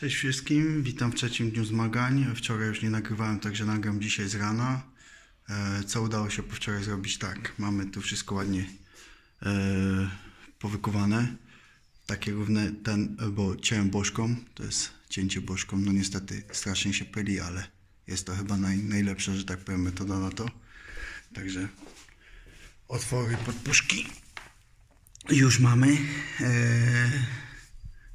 Cześć wszystkim, witam w trzecim dniu zmagań. Wczoraj już nie nagrywałem, także nagram dzisiaj z rana. E, Co udało się po wczoraj zrobić? Tak, mamy tu wszystko ładnie e, powykuwane. Takie równe, ten, bo cięłem bożką, to jest cięcie bożką. No niestety strasznie się pyli, ale jest to chyba naj, najlepsza, że tak powiem, metoda na to. Także otwory pod puszki już mamy. E,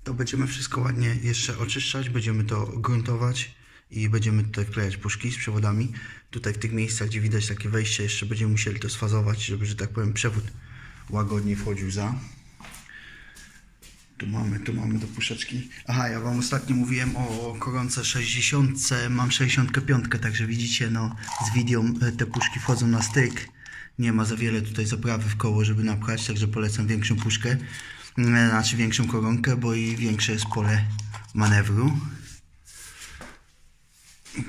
to będziemy wszystko ładnie jeszcze oczyszczać, będziemy to gruntować i będziemy tutaj wklejać puszki z przewodami. Tutaj w tych miejscach, gdzie widać takie wejście, jeszcze będziemy musieli to sfazować, żeby, że tak powiem, przewód łagodniej wchodził za. Tu mamy, tu mamy do puszeczki. Aha, ja wam ostatnio mówiłem o koronce 60, mam 65, także widzicie, no z widią e, te puszki wchodzą na styk. Nie ma za wiele tutaj zaprawy w koło, żeby napchać, także polecam większą puszkę, znaczy większą koronkę, bo i większe jest pole manewru.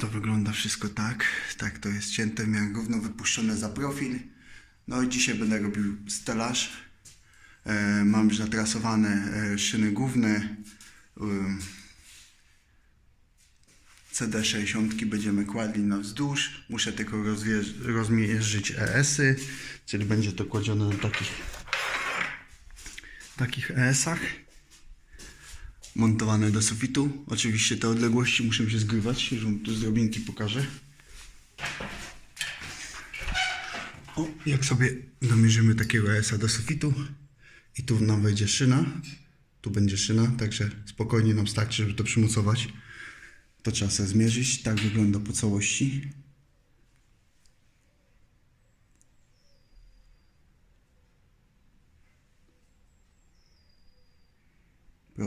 To wygląda wszystko tak. Tak to jest cięte, miałem równo wypuszczone za profil. No i dzisiaj będę robił stelaż. E, mam już natrasowane e, szyny główne. E, CD60 będziemy kładli na wzdłuż. Muszę tylko rozmierzyć ES-y, czyli będzie to kładzione na takich, takich ES-ach. Montowane do sufitu. Oczywiście te odległości muszą się zgrywać. Już wam tu z pokażę. O, jak sobie namierzymy takiego ES-a do sufitu i tu nam wejdzie szyna, tu będzie szyna, także spokojnie nam starczy, żeby to przymocować. To trzeba sobie zmierzyć. Tak wygląda po całości.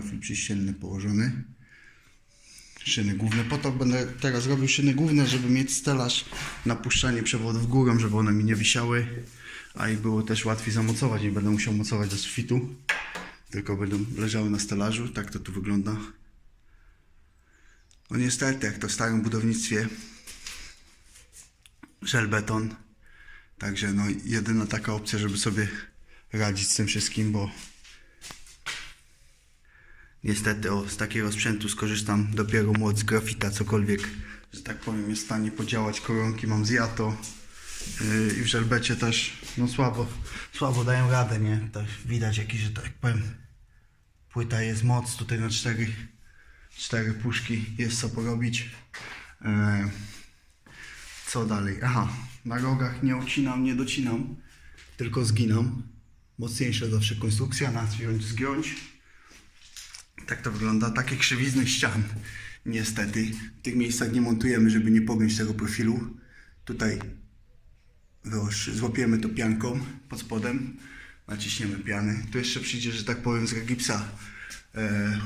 Profil przyścielny położony. Szyny główne. Po to będę teraz robił szyny główne, żeby mieć stelaż na puszczanie przewodów górą, żeby one mi nie wisiały, a i było też łatwiej zamocować. Nie będę musiał mocować do sufitu, tylko będą leżały na stelażu. Tak to tu wygląda. No niestety, jak to w starym budownictwie, żelbeton. Także no jedyna taka opcja, żeby sobie radzić z tym wszystkim, bo niestety o, z takiego sprzętu skorzystam dopiero moc grafita, cokolwiek, że tak powiem, jest w stanie podziałać. Koronki mam z Jato yy, i w żelbecie też no słabo, słabo dają radę, nie? Tak widać jakiś, że tak powiem, płyta jest moc tutaj na cztery cztery puszki, jest co porobić. E, co dalej? Aha, na rogach nie ucinam, nie docinam, tylko zginam. Mocniejsza zawsze konstrukcja, naciąć, zgiąć. Tak to wygląda. Takie krzywizny ścian, niestety. W tych miejscach nie montujemy, żeby nie pogiąć tego profilu. Tutaj złapiemy to pianką pod spodem, naciśniemy piany. Tu jeszcze przyjdzie, że tak powiem, z regipsa. E,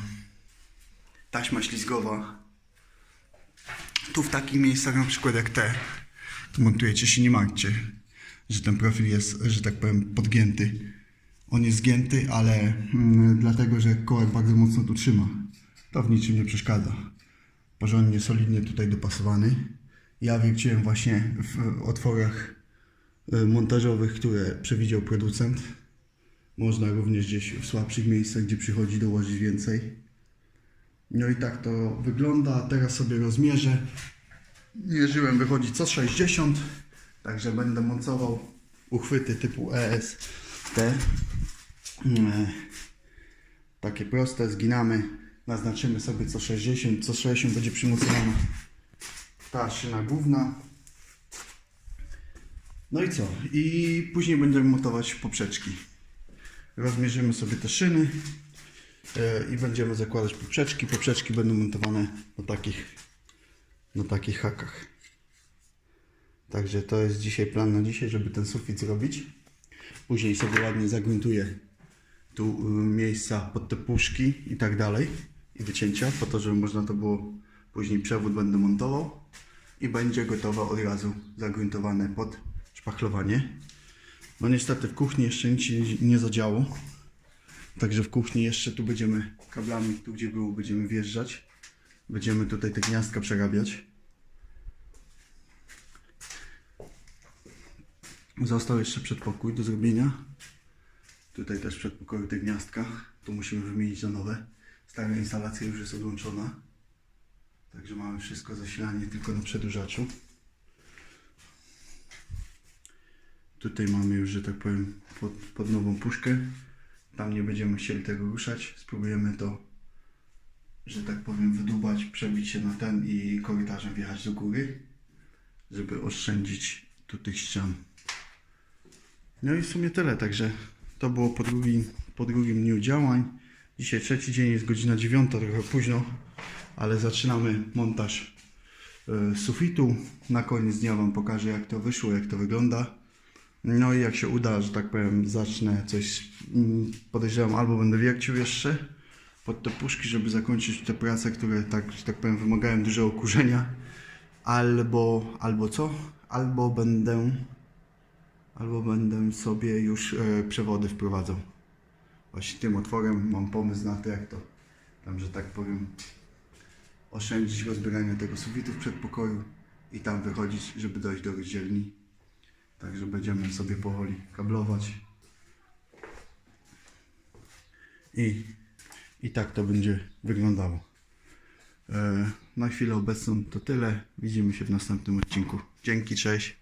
taśma ślizgowa. Tu w takich miejscach na przykład jak te tu montujecie się, nie martwcie, że ten profil jest, że tak powiem, podgięty. On jest zgięty, ale mm, dlatego, że kołek bardzo mocno tu trzyma. To w niczym nie przeszkadza. Porządnie, solidnie tutaj dopasowany. Ja wierciłem właśnie w otworach y, montażowych, które przewidział producent. Można również gdzieś w słabszych miejscach, gdzie przychodzi dołożyć więcej. No i tak to wygląda. Teraz sobie rozmierzę. Mierzyłem, wychodzi co 60. Także będę mocował uchwyty typu ES. Mm, Takie proste, zginamy. Naznaczymy sobie co 60. Co 60 będzie przymocowana ta szyna główna. No i co? I później będziemy montować poprzeczki. Rozmierzymy sobie te szyny e, i będziemy zakładać poprzeczki. Poprzeczki będą montowane na takich, na takich hakach. Także to jest dzisiaj plan na dzisiaj, żeby ten sufit zrobić. Później sobie ładnie zagruntuję tu y, miejsca pod te puszki i tak dalej i wycięcia, po to, żeby można to było później przewód będę montował i będzie gotowe od razu zagruntowane pod szpachlowanie. No niestety w kuchni jeszcze nic się nie zadziało. Także w kuchni jeszcze tu będziemy kablami, tu gdzie było, będziemy wjeżdżać. Będziemy tutaj te gniazdka przerabiać. Został jeszcze przedpokój do zrobienia. Tutaj też przedpokój te gniazdka. Tu musimy wymienić na nowe. Stara instalacja już jest odłączona. Także mamy wszystko zasilanie tylko na przedłużaczu. Tutaj mamy już, że tak powiem, pod, pod nową puszkę. Tam nie będziemy chcieli tego ruszać. Spróbujemy to, że tak powiem, wydubać, przebić się na ten i korytarzem wjechać do góry, żeby oszczędzić tu tych ścian. No i w sumie tyle, także to było po drugim, po drugim dniu działań. Dzisiaj trzeci dzień, jest godzina dziewiąta, trochę późno, ale zaczynamy montaż e, sufitu. Na koniec dnia Wam pokażę jak to wyszło, jak to wygląda. No i jak się uda, że tak powiem, zacznę coś, mm, podejrzewam, albo będę wiercił jeszcze pod te puszki, żeby zakończyć te prace, które tak, że tak powiem, wymagają dużego kurzenia, albo, albo co? Albo będę albo będę sobie już e, przewody wprowadzał. Właśnie tym otworem mam pomysł na to, jak to tam, że tak powiem, oszczędzić rozbieranie tego sufitu w przedpokoju i tam wychodzić, żeby dojść do rozdzielni. Także będziemy sobie powoli kablować. I, i tak to będzie wyglądało. E, na chwilę obecną to tyle. Widzimy się w następnym odcinku. Dzięki, cześć.